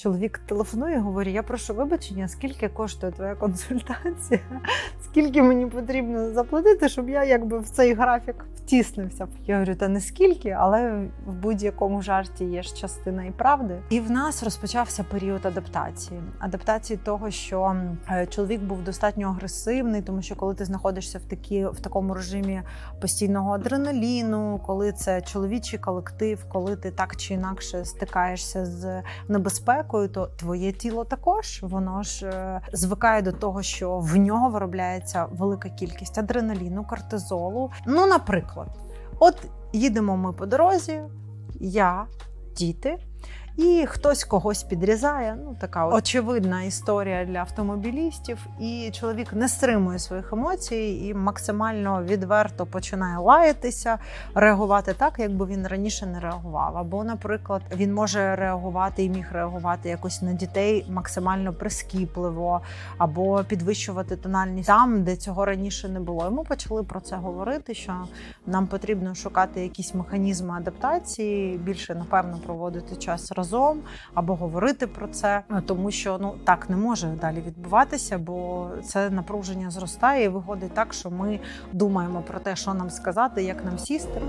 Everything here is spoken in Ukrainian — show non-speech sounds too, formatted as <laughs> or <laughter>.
Чоловік телефонує, говорить: я прошу вибачення, скільки коштує твоя консультація, <laughs> скільки мені потрібно заплатити, щоб я якби в цей графік втіснився. Я говорю, та не скільки, але в будь-якому жарті є ж частина і правди. І в нас розпочався період адаптації. Адаптації того, що е, чоловік був достатньо агресивний, тому що коли ти знаходишся в такі в такому режимі постійного адреналіну, коли це чоловічий колектив, коли ти так чи інакше стикаєшся з небезпекою, то твоє тіло також воно ж е, звикає до того, що в нього виробляється велика кількість адреналіну, кортизолу. Ну, наприклад, от їдемо ми по дорозі, я, діти. І хтось когось підрізає. Ну така очевидна історія для автомобілістів. І чоловік не стримує своїх емоцій і максимально відверто починає лаятися, реагувати так, якби він раніше не реагував. Або, наприклад, він може реагувати і міг реагувати якось на дітей максимально прискіпливо, або підвищувати тональність там, де цього раніше не було. І ми почали про це говорити. Що нам потрібно шукати якісь механізми адаптації, більше напевно проводити час разом або говорити про це, тому що ну так не може далі відбуватися, бо це напруження зростає і виходить так, що ми думаємо про те, що нам сказати, як нам сісти.